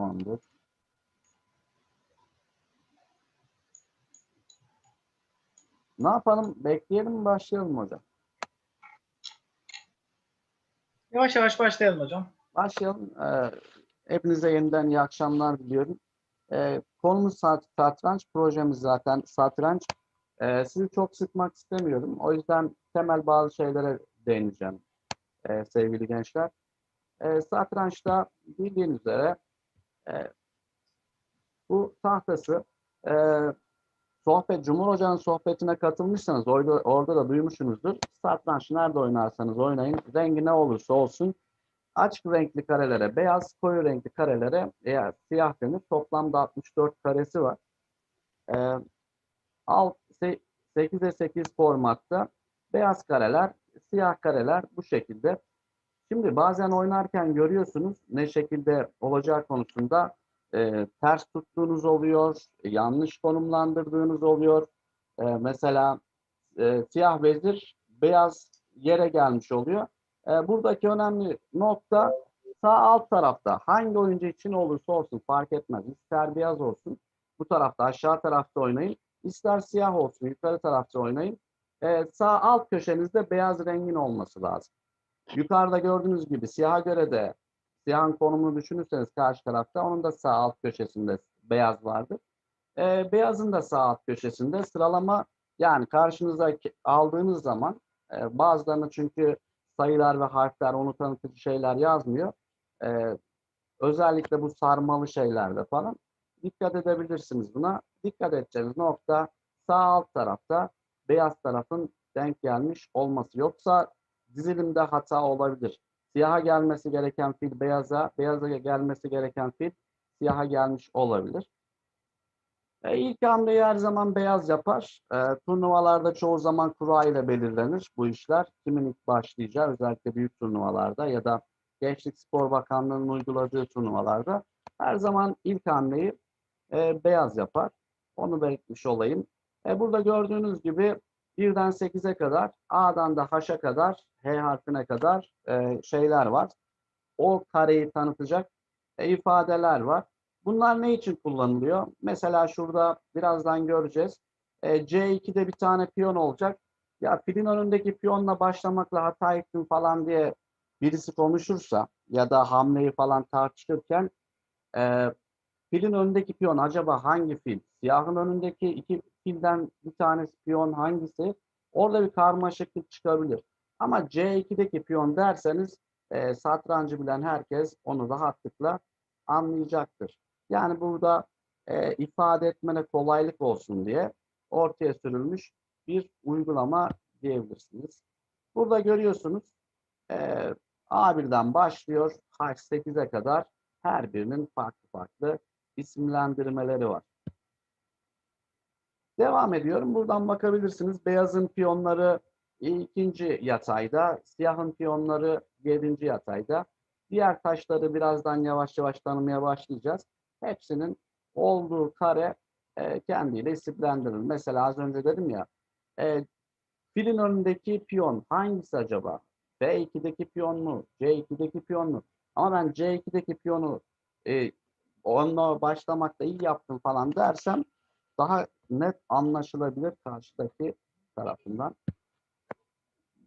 Tamamdır. Ne yapalım? Bekleyelim mi başlayalım hocam? Yavaş yavaş başlayalım hocam. Başlayalım. Ee, hepinize yeniden iyi akşamlar diliyorum. Ee, konumuz sat- satranç. Projemiz zaten satranç. Ee, sizi çok sıkmak istemiyorum. O yüzden temel bazı şeylere değineceğim ee, sevgili gençler. Ee, satrançta bildiğiniz üzere e, bu tahtası e, sohbet, Cumhur Hoca'nın sohbetine katılmışsanız orada, orada da duymuşsunuzdur. Satranç nerede oynarsanız oynayın. Rengi ne olursa olsun açık renkli karelere, beyaz koyu renkli karelere eğer siyah denir. Toplamda 64 karesi var. Ee, alt, se- 8'e 8 formatta beyaz kareler, siyah kareler bu şekilde. Şimdi bazen oynarken görüyorsunuz ne şekilde olacağı konusunda e, ters tuttuğunuz oluyor, yanlış konumlandırdığınız oluyor. E, mesela e, siyah vezir beyaz yere gelmiş oluyor. E, buradaki önemli nokta sağ alt tarafta hangi oyuncu için olursa olsun fark etmez. İster beyaz olsun bu tarafta aşağı tarafta oynayın. İster siyah olsun yukarı tarafta oynayın. E, sağ alt köşenizde beyaz rengin olması lazım. Yukarıda gördüğünüz gibi siyaha göre de siyahın konumunu düşünürseniz karşı tarafta onun da sağ alt köşesinde beyaz vardır. E, beyazın da sağ alt köşesinde sıralama yani karşınıza aldığınız zaman e, bazılarını çünkü sayılar ve harfler onu tanıtıcı şeyler yazmıyor. E, özellikle bu sarmalı şeylerde falan dikkat edebilirsiniz buna. Dikkat edeceğiniz nokta sağ alt tarafta beyaz tarafın denk gelmiş olması. Yoksa dizilimde hata olabilir. Siyaha gelmesi gereken fil beyaza, beyaza gelmesi gereken fil siyaha gelmiş olabilir. E, ilk hamleyi her zaman beyaz yapar. E, turnuvalarda çoğu zaman kura ile belirlenir bu işler. Kimin ilk başlayacağı özellikle büyük turnuvalarda ya da Gençlik Spor Bakanlığı'nın uyguladığı turnuvalarda her zaman ilk hamleyi e, beyaz yapar. Onu belirtmiş olayım. E, burada gördüğünüz gibi birden 8'e kadar A'dan da H'a kadar H harfine kadar e, şeyler var. O kareyi tanıtacak e, ifadeler var. Bunlar ne için kullanılıyor? Mesela şurada birazdan göreceğiz. E, C2'de bir tane piyon olacak. Ya filin önündeki piyonla başlamakla hata ettim falan diye birisi konuşursa ya da hamleyi falan tartışırken e, filin önündeki piyon acaba hangi fil? Siyahın önündeki iki filden bir tanesi piyon hangisi? Orada bir karmaşıklık çıkabilir. Ama C2'deki piyon derseniz e, satrancı bilen herkes onu rahatlıkla anlayacaktır. Yani burada e, ifade etmene kolaylık olsun diye ortaya sürülmüş bir uygulama diyebilirsiniz. Burada görüyorsunuz e, A1'den başlıyor H8'e kadar her birinin farklı farklı isimlendirmeleri var. Devam ediyorum. Buradan bakabilirsiniz. Beyazın piyonları ikinci yatayda, siyahın piyonları yedinci yatayda. Diğer taşları birazdan yavaş yavaş tanımaya başlayacağız. Hepsinin olduğu kare e, kendiyle isimlendirilir. Mesela az önce dedim ya, e, filin önündeki piyon hangisi acaba? B2'deki piyon mu? C2'deki piyon mu? Ama ben C2'deki piyonu e, onunla başlamakta iyi yaptım falan dersem daha net anlaşılabilir karşıdaki tarafından.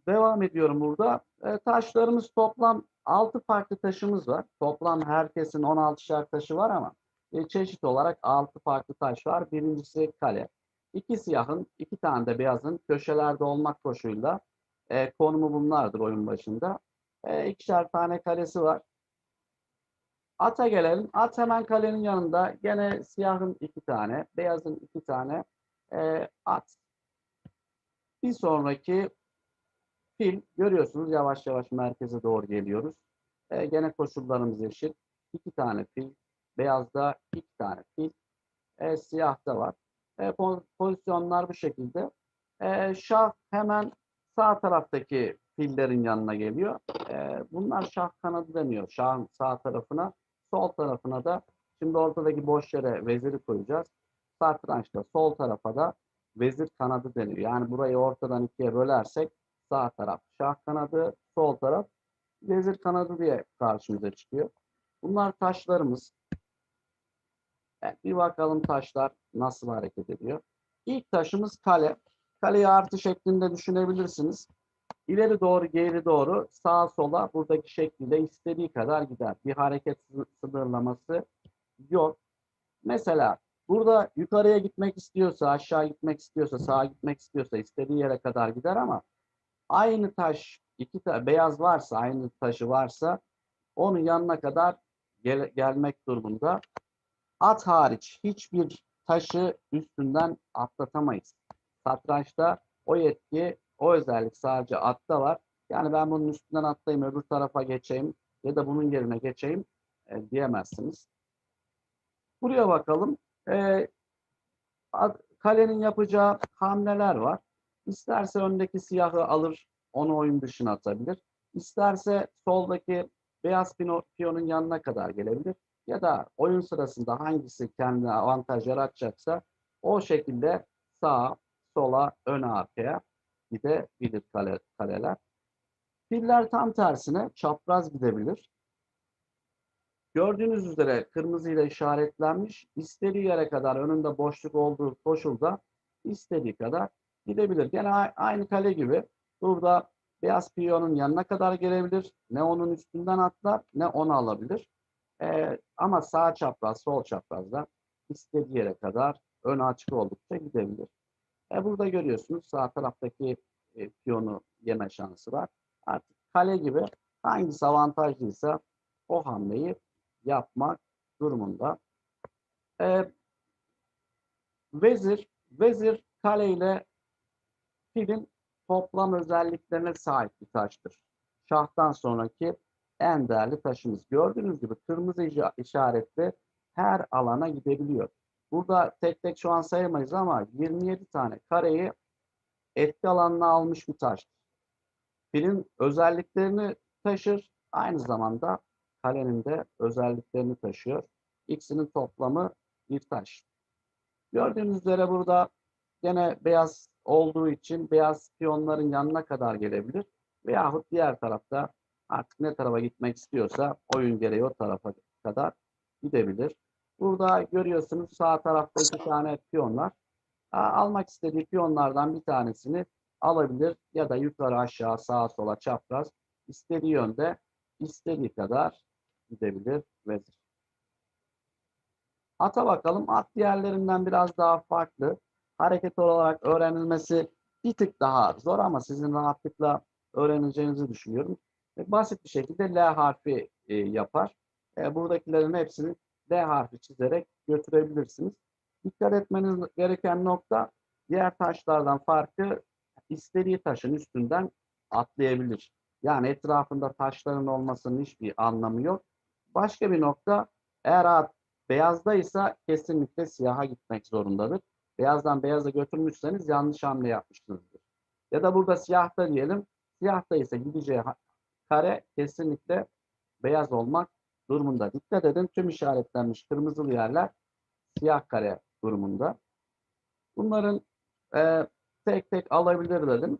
Devam ediyorum burada. E, taşlarımız toplam 6 farklı taşımız var. Toplam herkesin 16'şer taşı var ama e, çeşit olarak 6 farklı taş var. Birincisi kale. İki siyahın, iki tane de beyazın köşelerde olmak koşuyla e, konumu bunlardır oyun başında. E, ikişer tane kalesi var. Ata gelelim. At hemen kalenin yanında. Gene siyahın iki tane, beyazın iki tane e, at. Bir sonraki fil görüyorsunuz yavaş yavaş merkeze doğru geliyoruz. E, gene koşullarımız eşit. İki tane fil. Beyazda iki tane fil. E, siyahta var. E, po- pozisyonlar bu şekilde. E, şah hemen sağ taraftaki fillerin yanına geliyor. E, bunlar şah kanadı deniyor. Şahın sağ tarafına. Sol tarafına da şimdi ortadaki boş yere veziri koyacağız. Satrançta sol tarafa da vezir kanadı deniyor. Yani burayı ortadan ikiye bölersek sağ taraf şah kanadı, sol taraf vezir kanadı diye karşımıza çıkıyor. Bunlar taşlarımız. Evet, bir bakalım taşlar nasıl hareket ediyor. İlk taşımız kale. Kaleyi artı şeklinde düşünebilirsiniz. İleri doğru, geri doğru, sağa sola buradaki şekilde istediği kadar gider. Bir hareket sı- sınırlaması yok. Mesela burada yukarıya gitmek istiyorsa, aşağı gitmek istiyorsa, sağa gitmek istiyorsa istediği yere kadar gider ama aynı taş, iki ta beyaz varsa, aynı taşı varsa onun yanına kadar gel- gelmek durumunda. At hariç hiçbir taşı üstünden atlatamayız. Satrançta o yetki, o özellik sadece atta var. Yani ben bunun üstünden atlayayım, öbür tarafa geçeyim ya da bunun yerine geçeyim e, diyemezsiniz. Buraya bakalım. E, kalenin yapacağı hamleler var. İsterse öndeki siyahı alır, onu oyun dışına atabilir. İsterse soldaki beyaz piyonun yanına kadar gelebilir. Ya da oyun sırasında hangisi kendine avantaj yaratacaksa o şekilde sağa, sola, öne, arkaya gidebilir kale, kaleler. Filler tam tersine çapraz gidebilir. Gördüğünüz üzere kırmızı ile işaretlenmiş. İstediği yere kadar önünde boşluk olduğu koşulda istediği kadar gidebilir. Gene aynı kale gibi burada beyaz piyonun yanına kadar gelebilir. Ne onun üstünden atlar ne onu alabilir. Ee, ama sağ çapraz, sol çaprazda istediği yere kadar ön açık oldukça gidebilir. E burada görüyorsunuz sağ taraftaki e, piyonu yeme şansı var. Artık kale gibi hangisi avantajlıysa o hamleyi yapmak durumunda. E, vezir, vezir kale ile filin toplam özelliklerine sahip bir taştır. Şahtan sonraki en değerli taşımız. Gördüğünüz gibi kırmızı işa- işaretli her alana gidebiliyor. Burada tek tek şu an sayamayız ama 27 tane kareyi etki alanına almış bir taş. Filin özelliklerini taşır. Aynı zamanda kalenin de özelliklerini taşıyor. İkisinin toplamı bir taş. Gördüğünüz üzere burada gene beyaz olduğu için beyaz piyonların yanına kadar gelebilir. Veyahut diğer tarafta artık ne tarafa gitmek istiyorsa oyun gereği o tarafa kadar gidebilir. Burada görüyorsunuz sağ tarafta iki tane piyon var. A- Almak istediği piyonlardan bir tanesini alabilir ya da yukarı aşağı sağa sola çapraz istediği yönde istediği kadar gidebilir vezir. Ata bakalım. At diğerlerinden biraz daha farklı. Hareket olarak öğrenilmesi bir tık daha zor ama sizin rahatlıkla öğreneceğinizi düşünüyorum. E, Basit bir şekilde L harfi e, yapar. E, buradakilerin hepsini L harfi çizerek götürebilirsiniz. Dikkat etmeniz gereken nokta diğer taşlardan farkı istediği taşın üstünden atlayabilir. Yani etrafında taşların olmasının hiçbir anlamı yok. Başka bir nokta eğer at beyazdaysa kesinlikle siyaha gitmek zorundadır. Beyazdan beyaza götürmüşseniz yanlış hamle yapmışsınızdır. Ya da burada siyahta diyelim. Siyahta ise gideceği kare kesinlikle beyaz olmak durumunda. Dikkat edin tüm işaretlenmiş kırmızılı yerler siyah kare durumunda. Bunların e, tek tek alabilir dedim.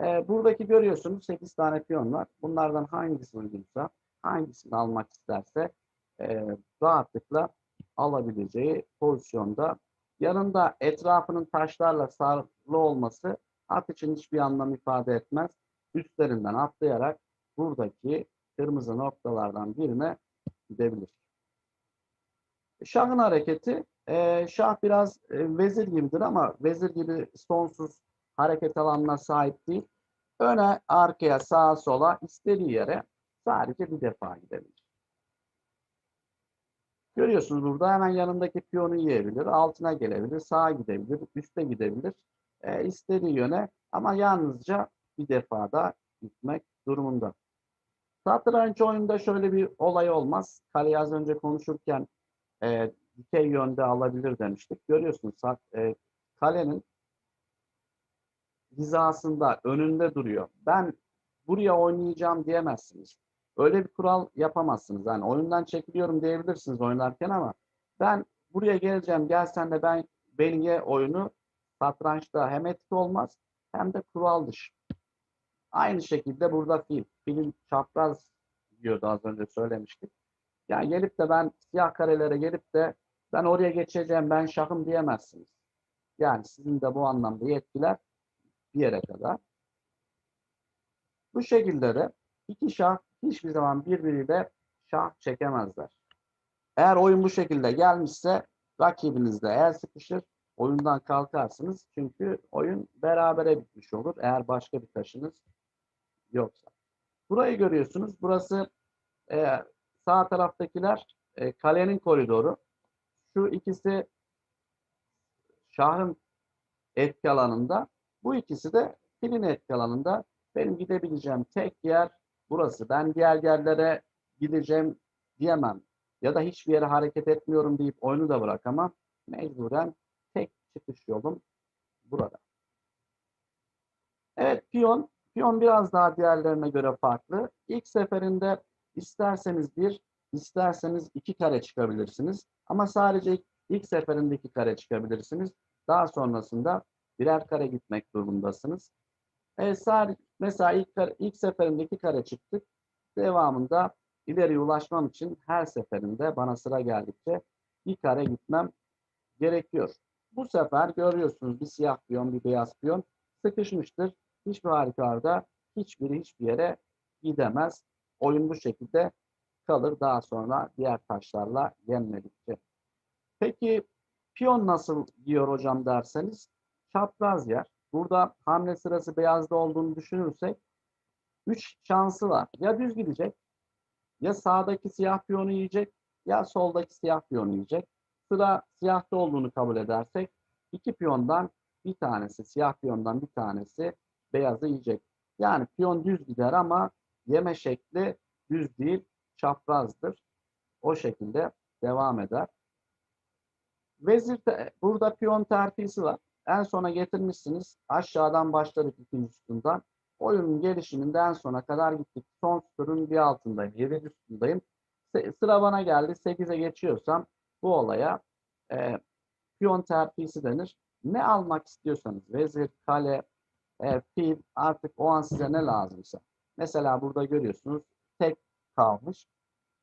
E, buradaki görüyorsunuz 8 tane piyon var. Bunlardan hangisi uygunsa, hangisini almak isterse e, rahatlıkla alabileceği pozisyonda. Yanında etrafının taşlarla sarılı olması at için hiçbir anlam ifade etmez. Üstlerinden atlayarak buradaki kırmızı noktalardan birine gidebilir. Şahın hareketi, e, şah biraz e, vezir gibidir ama vezir gibi sonsuz hareket alanına sahip değil. Öne, arkaya, sağa, sola istediği yere sadece bir defa gidebilir. Görüyorsunuz burada hemen yanındaki piyonu yiyebilir, altına gelebilir, sağa gidebilir, üste gidebilir. E, istediği yöne ama yalnızca bir defada gitmek durumunda. Satranç oyunda şöyle bir olay olmaz. Kaleyi az önce konuşurken e, dikey yönde alabilir demiştik. Görüyorsunuz sat, e, kalenin hizasında, önünde duruyor. Ben buraya oynayacağım diyemezsiniz. Öyle bir kural yapamazsınız. Yani oyundan çekiliyorum diyebilirsiniz oynarken ama ben buraya geleceğim, gel sen de ben beni ye oyunu satrançta hem etik olmaz hem de kural dışı. Aynı şekilde burada fil. Filin çapraz diyordu az önce söylemiştik. Yani gelip de ben siyah karelere gelip de ben oraya geçeceğim, ben şahım diyemezsiniz. Yani sizin de bu anlamda yetkiler bir yere kadar. Bu şekilde de iki şah hiçbir zaman birbiriyle şah çekemezler. Eğer oyun bu şekilde gelmişse rakibinizle el sıkışır, oyundan kalkarsınız. Çünkü oyun berabere bitmiş olur eğer başka bir taşınız yoksa. Burayı görüyorsunuz. Burası e, sağ taraftakiler e, kalenin koridoru. Şu ikisi şahın etki alanında. Bu ikisi de filin etki alanında. Benim gidebileceğim tek yer burası. Ben diğer yerlere gideceğim diyemem. Ya da hiçbir yere hareket etmiyorum deyip oyunu da bırakamam. Mecburen tek çıkış yolum burada. Evet piyon. Piyon biraz daha diğerlerine göre farklı. İlk seferinde isterseniz bir, isterseniz iki kare çıkabilirsiniz. Ama sadece ilk, seferinde iki kare çıkabilirsiniz. Daha sonrasında birer kare gitmek durumundasınız. Evet, mesela ilk, kare, ilk seferinde iki kare çıktık. Devamında ileriye ulaşmam için her seferinde bana sıra geldikçe bir kare gitmem gerekiyor. Bu sefer görüyorsunuz bir siyah piyon, bir beyaz piyon sıkışmıştır. Hiçbir halükarda hiçbiri hiçbir yere gidemez. Oyun bu şekilde kalır daha sonra diğer taşlarla yenmedikçe. Peki piyon nasıl diyor hocam derseniz çapraz yer. Burada hamle sırası beyazda olduğunu düşünürsek 3 şansı var. Ya düz gidecek, ya sağdaki siyah piyonu yiyecek, ya soldaki siyah piyonu yiyecek. Sıra siyahta olduğunu kabul edersek iki piyondan bir tanesi, siyah piyondan bir tanesi beyazı yiyecek. Yani piyon düz gider ama yeme şekli düz değil, çaprazdır. O şekilde devam eder. Vezir te, burada piyon terfisi var. En sona getirmişsiniz. Aşağıdan başladık ikinci sütundan. Oyunun gelişiminde en sona kadar gittik. Son sütunun bir altındayım. Yedinci sütundayım. Sıra bana geldi. Sekize geçiyorsam bu olaya e, piyon terfisi denir. Ne almak istiyorsanız vezir, kale, e, fil artık o an size ne lazımsa. Mesela burada görüyorsunuz tek kalmış.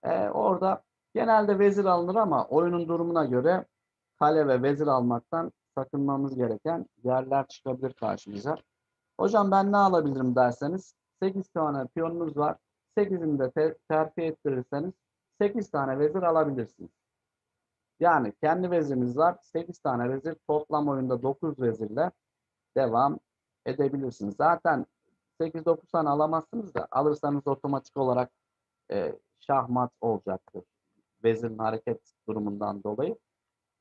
E, orada genelde vezir alınır ama oyunun durumuna göre kale ve vezir almaktan sakınmamız gereken yerler çıkabilir karşımıza. Hocam ben ne alabilirim derseniz 8 tane piyonunuz var. 8'ini de te terfi ettirirseniz 8 tane vezir alabilirsiniz. Yani kendi veziriniz var. 8 tane vezir toplam oyunda 9 vezirle devam edebilirsiniz. Zaten 8-9 tane alamazsınız da alırsanız otomatik olarak e, şahmat olacaktır. Vezirin hareket durumundan dolayı.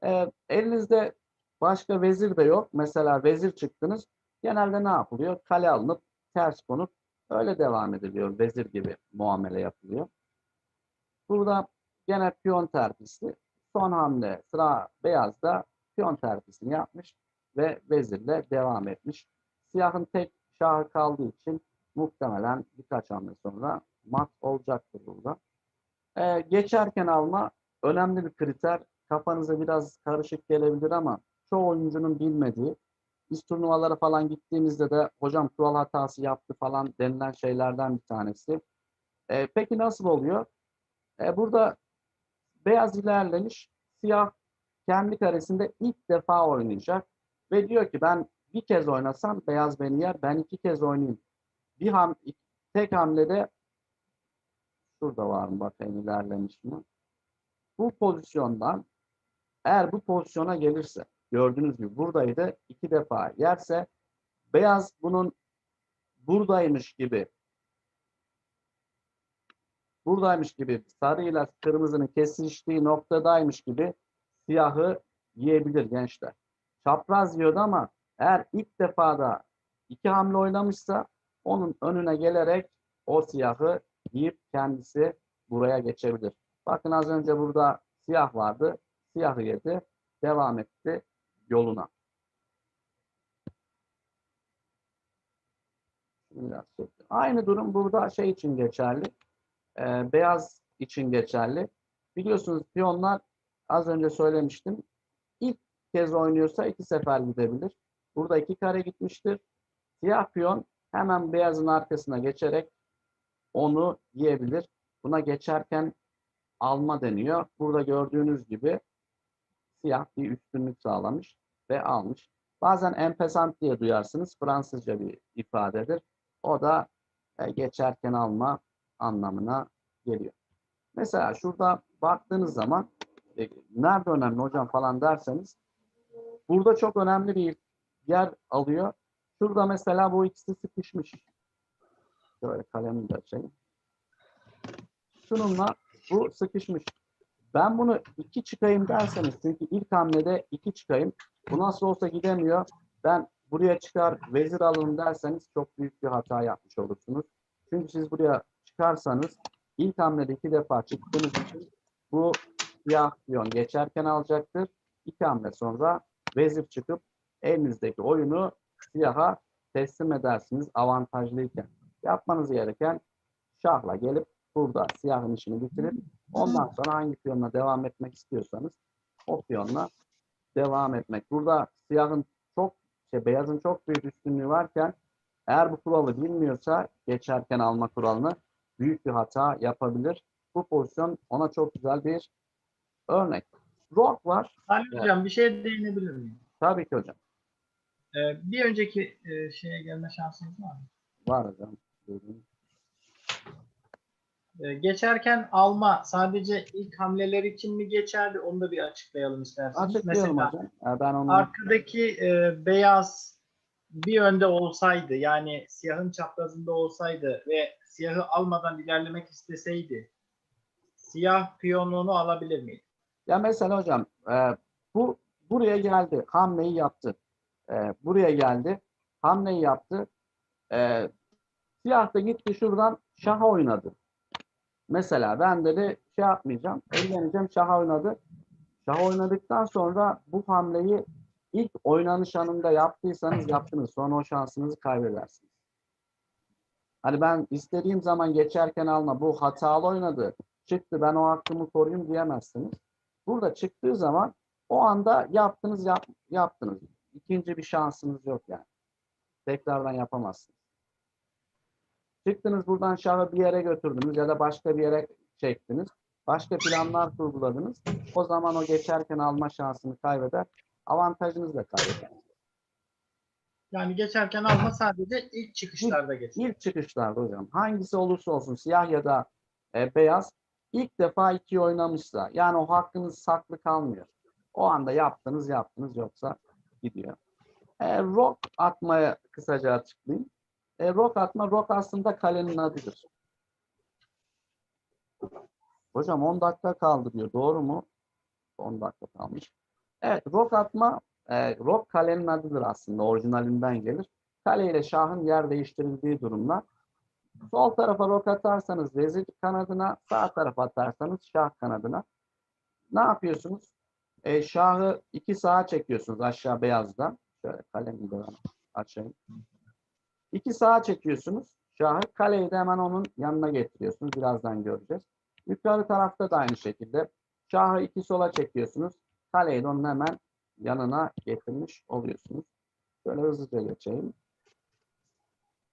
E, elinizde başka vezir de yok. Mesela vezir çıktınız. Genelde ne yapılıyor? Kale alınıp ters konup öyle devam ediliyor. Vezir gibi muamele yapılıyor. Burada gene piyon terfisi. Son hamle sıra beyazda piyon terfisini yapmış ve vezirle devam etmiş. Siyahın tek şahı kaldığı için muhtemelen birkaç hamle sonra mat olacaktır burada. Ee, geçerken alma önemli bir kriter. Kafanıza biraz karışık gelebilir ama çoğu oyuncunun bilmediği biz turnuvalara falan gittiğimizde de hocam kural hatası yaptı falan denilen şeylerden bir tanesi. Ee, peki nasıl oluyor? Ee, burada beyaz ilerlemiş, siyah kendi karesinde ilk defa oynayacak ve diyor ki ben bir kez oynasam beyaz beni yer, ben iki kez oynayayım. Bir ham, tek hamlede şurada var mı bakayım ilerlemiş mi? Bu pozisyondan eğer bu pozisyona gelirse gördüğünüz gibi buradaydı iki defa yerse beyaz bunun buradaymış gibi buradaymış gibi sarıyla kırmızının kesiştiği noktadaymış gibi siyahı yiyebilir gençler. Çapraz yiyordu ama eğer ilk defada iki hamle oynamışsa onun önüne gelerek o siyahı yiyip kendisi buraya geçebilir. Bakın az önce burada siyah vardı. Siyahı yedi. Devam etti yoluna. Aynı durum burada şey için geçerli. Ee, beyaz için geçerli. Biliyorsunuz piyonlar az önce söylemiştim. İlk kez oynuyorsa iki sefer gidebilir. Burada iki kare gitmiştir. Siyah piyon hemen beyazın arkasına geçerek onu yiyebilir. Buna geçerken alma deniyor. Burada gördüğünüz gibi siyah bir üstünlük sağlamış ve almış. Bazen empesant diye duyarsınız. Fransızca bir ifadedir. O da e, geçerken alma anlamına geliyor. Mesela şurada baktığınız zaman e, nerede önemli hocam falan derseniz burada çok önemli bir yer alıyor. Şurada mesela bu ikisi sıkışmış. Şöyle kalemimi de açayım. Şununla bu sıkışmış. Ben bunu iki çıkayım derseniz çünkü ilk hamlede iki çıkayım. Bu nasıl olsa gidemiyor. Ben buraya çıkar vezir alın derseniz çok büyük bir hata yapmış olursunuz. Çünkü siz buraya çıkarsanız ilk hamlede iki defa çıktığınız için bu siyah piyon geçerken alacaktır. İki hamle sonra vezir çıkıp elinizdeki oyunu siyaha teslim edersiniz avantajlıyken. Yapmanız gereken şahla gelip burada siyahın işini bitirip ondan sonra hangi piyonla devam etmek istiyorsanız o piyonla devam etmek. Burada siyahın çok şey, beyazın çok büyük üstünlüğü varken eğer bu kuralı bilmiyorsa geçerken alma kuralını büyük bir hata yapabilir. Bu pozisyon ona çok güzel bir örnek. Rock var. Halil Evet. Hocam bir şeye değinebilir miyim? Tabii ki hocam. Ee, bir önceki e, şeye gelme şansınız var mı? Var hocam. Buyurun. Ee, geçerken alma sadece ilk hamleler için mi geçerli? Onu da bir açıklayalım isterseniz. Açıklayalım Mesela hocam. Ben onu arkadaki e, beyaz bir önde olsaydı yani siyahın çaprazında olsaydı ve siyahı almadan ilerlemek isteseydi siyah piyonunu alabilir miydi? Ya mesela hocam e, bu buraya geldi, hamleyi yaptı. E, buraya geldi, hamleyi yaptı. E, siyah da gitti şuradan şaha oynadı. Mesela ben dedi şey yapmayacağım, elleneceğim şaha oynadı. Şaha oynadıktan sonra bu hamleyi ilk oynanış anında yaptıysanız yaptınız. Sonra o şansınızı kaybedersiniz. Hani ben istediğim zaman geçerken alma bu hatalı oynadı. Çıktı ben o hakkımı koruyayım diyemezsiniz. Burada çıktığı zaman o anda yaptınız yap, yaptınız. İkinci bir şansınız yok yani. Tekrardan yapamazsınız. Çıktınız buradan şahı bir yere götürdünüz ya da başka bir yere çektiniz. Başka planlar kurguladınız. O zaman o geçerken alma şansını kaybeder. Avantajınızı da kaybeder. Yani geçerken alma sadece ilk çıkışlarda geçer. İlk çıkışlarda hocam hangisi olursa olsun siyah ya da e, beyaz ilk defa iki oynamışsa yani o hakkınız saklı kalmıyor. O anda yaptınız yaptınız yoksa gidiyor. E, rock atmaya kısaca açıklayayım. E, rock atma rock aslında kalenin adıdır. Hocam 10 dakika kaldı diyor. Doğru mu? 10 dakika kalmış. Evet rock atma e, rock kalenin adıdır aslında. Orijinalinden gelir. Kale ile şahın yer değiştirildiği durumlar. Sol tarafa rok atarsanız vezir kanadına, sağ tarafa atarsanız şah kanadına. Ne yapıyorsunuz? E, şahı iki sağa çekiyorsunuz aşağı beyazdan. Şöyle kalemi de açayım. İki sağa çekiyorsunuz. Şahı kaleyi de hemen onun yanına getiriyorsunuz. Birazdan göreceğiz. Yukarı tarafta da aynı şekilde. Şahı iki sola çekiyorsunuz. Kaleyi de onun hemen yanına getirmiş oluyorsunuz. Şöyle hızlıca geçeyim.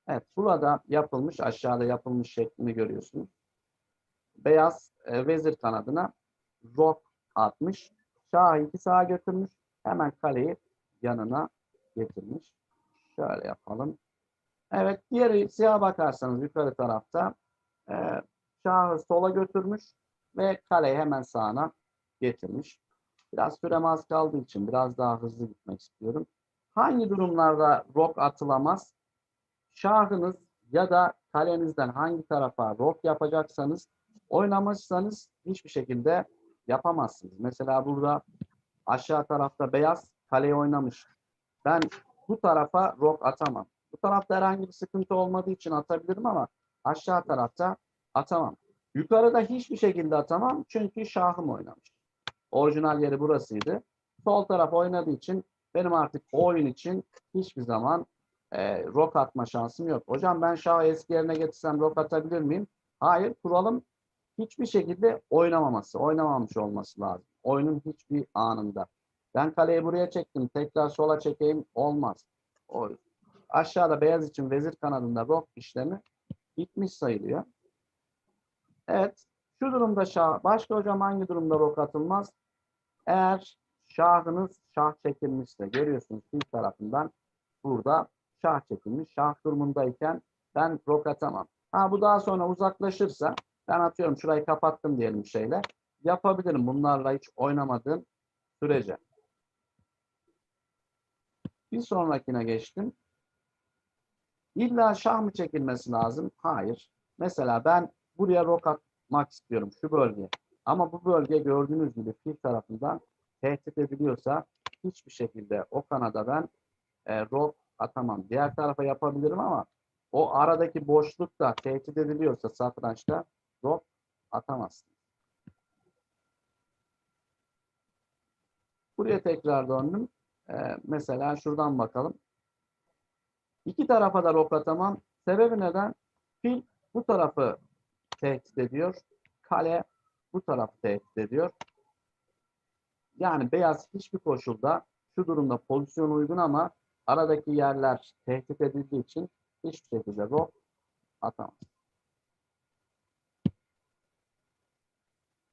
Evet, burada yapılmış, aşağıda yapılmış şeklini görüyorsunuz. Beyaz e, vezir kanadına rok atmış. Şahı iki sağa götürmüş. Hemen kaleyi yanına getirmiş. Şöyle yapalım. Evet, diğeri siyah bakarsanız yukarı tarafta e, şahı sola götürmüş ve kaleyi hemen sağına getirmiş. Biraz sürem az kaldığı için biraz daha hızlı gitmek istiyorum. Hangi durumlarda rok atılamaz? Şahınız ya da kalenizden hangi tarafa rok yapacaksanız oynamışsanız hiçbir şekilde yapamazsınız. Mesela burada aşağı tarafta beyaz kaleyi oynamış. Ben bu tarafa rok atamam. Bu tarafta herhangi bir sıkıntı olmadığı için atabilirim ama aşağı tarafta atamam. Yukarıda hiçbir şekilde atamam çünkü şahım oynamış. Orijinal yeri burasıydı. Sol taraf oynadığı için benim artık o oyun için hiçbir zaman e, rok atma şansım yok. Hocam ben şahı eski yerine getirsem rok atabilir miyim? Hayır. Kuralım hiçbir şekilde oynamaması, oynamamış olması lazım. Oyunun hiçbir anında. Ben kaleyi buraya çektim. Tekrar sola çekeyim. Olmaz. O, aşağıda beyaz için vezir kanadında rok işlemi bitmiş sayılıyor. Evet. Şu durumda şah. Başka hocam hangi durumda rok atılmaz? Eğer şahınız şah çekilmişse görüyorsunuz fil tarafından burada şah çekilmiş. Şah durumundayken ben rok atamam. Ha bu daha sonra uzaklaşırsa ben atıyorum şurayı kapattım diyelim şeyle. Yapabilirim bunlarla hiç oynamadığım sürece. Bir sonrakine geçtim. İlla şah mı çekilmesi lazım? Hayır. Mesela ben buraya rok atmak istiyorum şu bölgeye. Ama bu bölge gördüğünüz gibi fil tarafından tehdit ediliyorsa hiçbir şekilde o kanada ben e, rok atamam. Diğer tarafa yapabilirim ama o aradaki boşlukta tehdit ediliyorsa satrançta rok atamazsın. Buraya tekrar döndüm. Ee, mesela şuradan bakalım. İki tarafa da rok atamam. Sebebi neden? Fil bu tarafı tehdit ediyor. Kale bu tarafı tehdit ediyor. Yani beyaz hiçbir koşulda şu durumda pozisyon uygun ama aradaki yerler tehdit edildiği için hiçbir şekilde rok atamaz.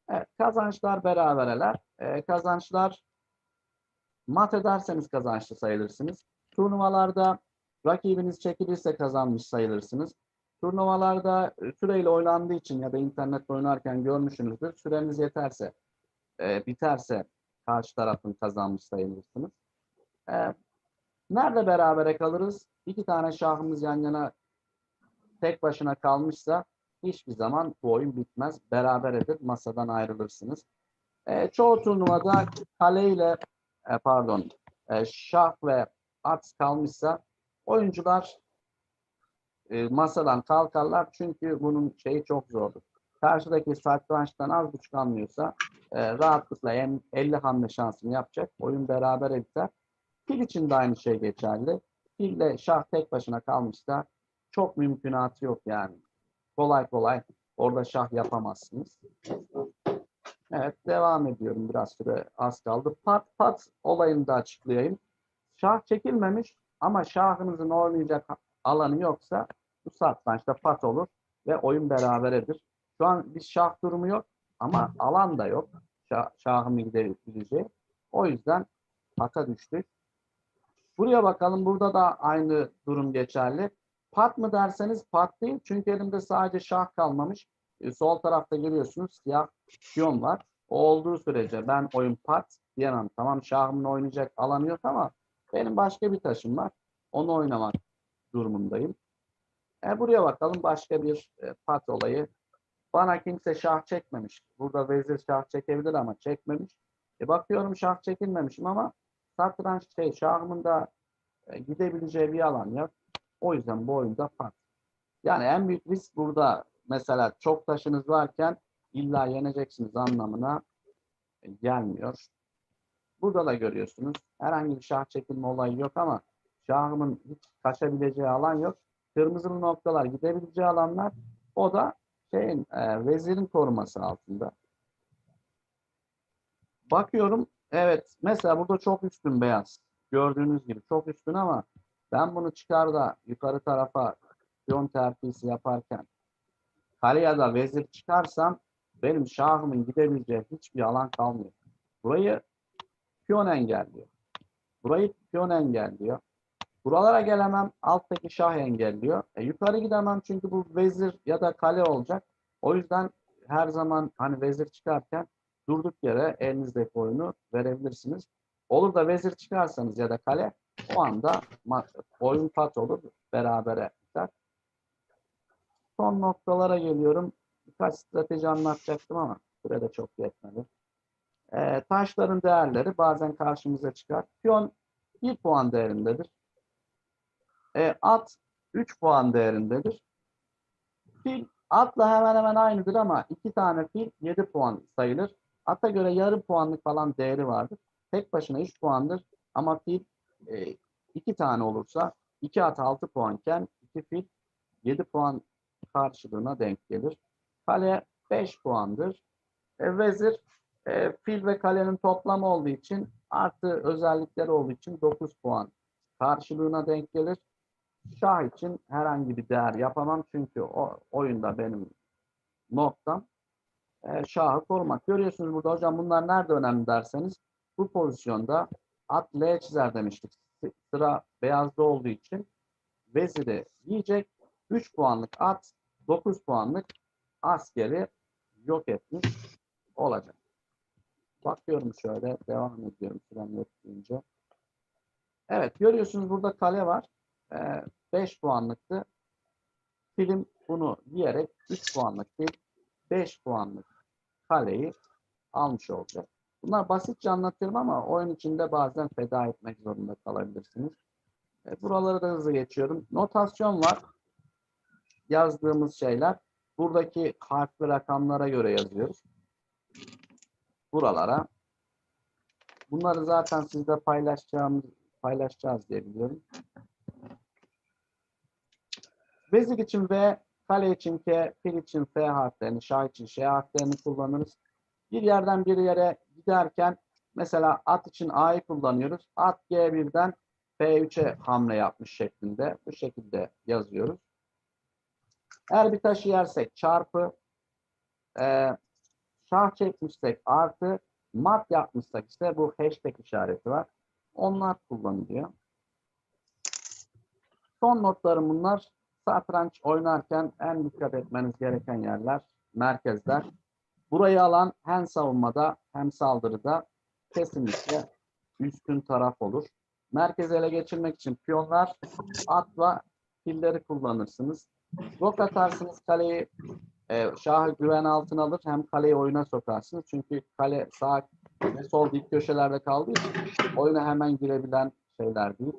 Evet, kazançlar berabereler. Ee, kazançlar mat ederseniz kazançlı sayılırsınız. Turnuvalarda rakibiniz çekilirse kazanmış sayılırsınız. Turnuvalarda e, süreyle oynandığı için ya da internette oynarken görmüşsünüzdür. Süreniz yeterse, e, biterse karşı tarafın kazanmış sayılırsınız. E, nerede berabere kalırız? İki tane şahımız yan yana tek başına kalmışsa hiçbir zaman bu oyun bitmez. Beraberedir. Masadan ayrılırsınız. E, çoğu turnuvada kale ile e, pardon e, şah ve at kalmışsa oyuncular e, masadan kalkarlar çünkü bunun şeyi çok zordur. Karşıdaki satrançtan az buçuk anlıyorsa e, rahatlıkla hem 50 hamle şansını yapacak. Oyun beraber biter. Fil için de aynı şey geçerli. Fille şah tek başına kalmışsa çok mümkünatı yok yani. Kolay kolay orada şah yapamazsınız. Evet devam ediyorum. Biraz süre az kaldı. Pat pat olayını da açıklayayım. Şah çekilmemiş ama şahınızın oynayacak alanı yoksa bu satrançta pat olur ve oyun beraberedir. Şu an bir şah durumu yok ama alan da yok. Şah, şahımı gidebileceği. O yüzden pata düştük. Buraya bakalım. Burada da aynı durum geçerli. Pat mı derseniz pat değil. Çünkü elimde sadece şah kalmamış. E, sol tarafta görüyorsunuz siyah piyon var. O olduğu sürece ben oyun pat diyemem. Tamam şahımın oynayacak alanı yok ama benim başka bir taşım var. Onu oynamak durumundayım. E, buraya bakalım başka bir e, pat olayı. Bana kimse şah çekmemiş. Burada vezir şah çekebilir ama çekmemiş. E, bakıyorum şah çekilmemişim ama satranç şey şahımın da e, gidebileceği bir alan yok. O yüzden bu oyunda pat. Yani en büyük risk burada mesela çok taşınız varken illa yeneceksiniz anlamına gelmiyor. Burada da görüyorsunuz herhangi bir şah çekilme olayı yok ama şahımın hiç kaçabileceği alan yok. Kırmızılı noktalar gidebileceği alanlar o da şeyin e, vezirin koruması altında. Bakıyorum evet mesela burada çok üstün beyaz. Gördüğünüz gibi çok üstün ama ben bunu çıkar da yukarı tarafa piyon terfisi yaparken kale ya da vezir çıkarsam benim şahımın gidebileceği hiçbir alan kalmıyor. Burayı piyon engelliyor. Burayı piyon engelliyor. Buralara gelemem alttaki şah engelliyor. E, yukarı gidemem çünkü bu vezir ya da kale olacak. O yüzden her zaman hani vezir çıkarken durduk yere elinizdeki oyunu verebilirsiniz. Olur da vezir çıkarsanız ya da kale o anda oyun pat olur berabere biter. Son noktalara geliyorum. Birkaç strateji anlatacaktım ama süre çok yetmedi. E, taşların değerleri bazen karşımıza çıkar. Piyon 1 puan değerindedir. E, at 3 puan değerindedir. Fil atla hemen hemen aynıdır ama iki tane fil 7 puan sayılır. Ata göre yarım puanlık falan değeri vardır. Tek başına 3 puandır ama fil e, iki tane olursa 2 at 6 puanken 2 fil 7 puan karşılığına denk gelir. Kale 5 puandır. E, vezir e, fil ve kalenin toplamı olduğu için artı özellikleri olduğu için 9 puan karşılığına denk gelir. Şah için herhangi bir değer yapamam çünkü o oyunda benim noktam e, şahı korumak. Görüyorsunuz burada hocam bunlar nerede önemli derseniz bu pozisyonda at L çizer demiştik. Sıra beyazda olduğu için veziri yiyecek. 3 puanlık at 9 puanlık askeri yok etmiş olacak. Bakıyorum şöyle devam ediyorum sürem yettiğince. Evet görüyorsunuz burada kale var. 5 puanlıktı. Film bunu yiyerek 3 puanlık değil 5 puanlık kaleyi almış olacak. Bunlar basitçe anlatıyorum ama oyun içinde bazen feda etmek zorunda kalabilirsiniz. E, buraları da hızlı geçiyorum. Notasyon var. Yazdığımız şeyler. Buradaki harfli rakamlara göre yazıyoruz. Buralara. Bunları zaten sizle paylaşacağımız paylaşacağız diye biliyorum. Vezir için V, kale için K, fil için F harflerini, şah için Ş harflerini kullanırız. Bir yerden bir yere giderken mesela at için A'yı kullanıyoruz. At G1'den F3'e hamle yapmış şeklinde bu şekilde yazıyoruz. Eğer bir taşı yersek çarpı, e, şah çekmişsek artı, mat yapmışsak işte bu hashtag işareti var. Onlar kullanılıyor. Son notlarım bunlar. Satranç oynarken en dikkat etmeniz gereken yerler, merkezler. Burayı alan hem savunmada hem saldırıda kesinlikle üstün taraf olur. Merkez ele geçirmek için piyonlar, atla filleri kullanırsınız. Rok atarsınız kaleyi e, şahı güven altına alır hem kaleyi oyuna sokarsınız. Çünkü kale sağ ve sol dik köşelerde kaldığı için oyuna hemen girebilen şeyler değil.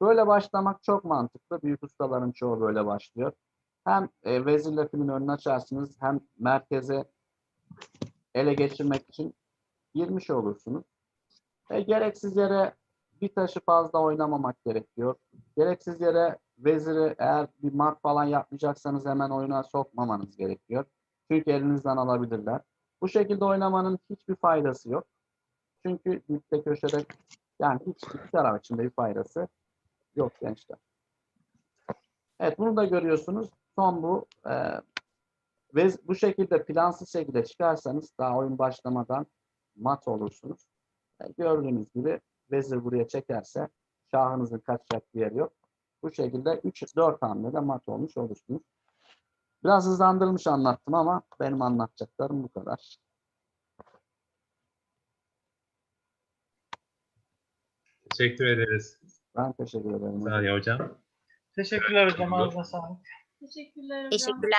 Böyle başlamak çok mantıklı. Büyük ustaların çoğu böyle başlıyor. Hem e, vezirle filin önünü açarsınız hem merkeze ele geçirmek için girmiş olursunuz. E, gereksiz yere bir taşı fazla oynamamak gerekiyor. Gereksiz yere veziri eğer bir mat falan yapmayacaksanız hemen oyuna sokmamanız gerekiyor. Çünkü elinizden alabilirler. Bu şekilde oynamanın hiçbir faydası yok. Çünkü dipte köşede yani hiç iki taraf için de bir faydası yok gençler. Evet bunu da görüyorsunuz. Son bu. Ee, ve bu şekilde plansız şekilde çıkarsanız daha oyun başlamadan mat olursunuz. E, gördüğünüz gibi vezir buraya çekerse şahınızın kaçacak bir yer yok. Bu şekilde 3-4 hamlede mat olmuş olursunuz. Biraz hızlandırılmış anlattım ama benim anlatacaklarım bu kadar. Teşekkür ederiz Ben teşekkür ederim. Saniye Hocam. Teşekkürler hocam. Ağzına sağlık. Teşekkürler hocam. Teşekkürler.